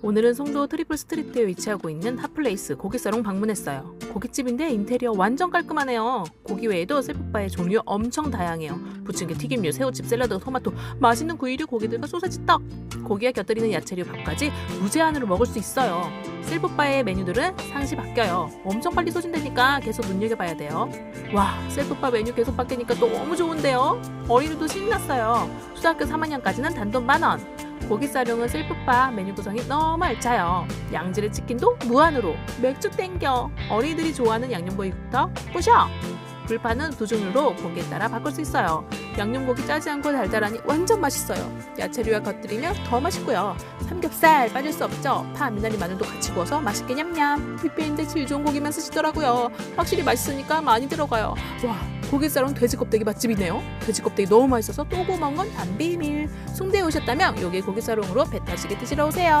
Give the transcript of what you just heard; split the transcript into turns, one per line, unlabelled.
오늘은 송도 트리플 스트리트에 위치하고 있는 핫플레이스 고기사롱 방문했어요. 고깃집인데 인테리어 완전 깔끔하네요. 고기 외에도 셀프바의 종류 엄청 다양해요. 부침개, 튀김류, 새우칩, 샐러드, 토마토, 맛있는 구이류, 고기들과 소세지 떡, 고기에 곁들이는 야채류 밥까지 무제한으로 먹을 수 있어요. 셀프바의 메뉴들은 상시 바뀌어요. 엄청 빨리 소진되니까 계속 눈여겨봐야 돼요. 와, 셀프바 메뉴 계속 바뀌니까 너무 좋은데요? 어린이도 신났어요. 초등학교 3학년까지는 단돈 만원. 고기사령은 셀프바 메뉴 구성이 너무 알차요. 양질의 치킨도 무한으로. 맥주 땡겨. 어린이들이 좋아하는 양념고기부터 뿌셔. 불판은 두 종류로 고기에 따라 바꿀 수 있어요. 양념고기 짜지 않고 달달하니 완전 맛있어요. 야채류와 곁들이면 더 맛있고요. 삼겹살 빠질 수 없죠. 파, 미나리, 마늘도 같이 구워서 맛있게 냠냠. 뷔페인데 질 좋은 고기만 쓰시더라고요. 확실히 맛있으니까 많이 들어가요. 와, 고기사롱 돼지 껍데기 맛집이네요. 돼지 껍데기 너무 맛있어서 또 먹은 건단 비밀. 송대에 오셨다면 여기 고기사롱으로 배 타시게 드시러 오세요.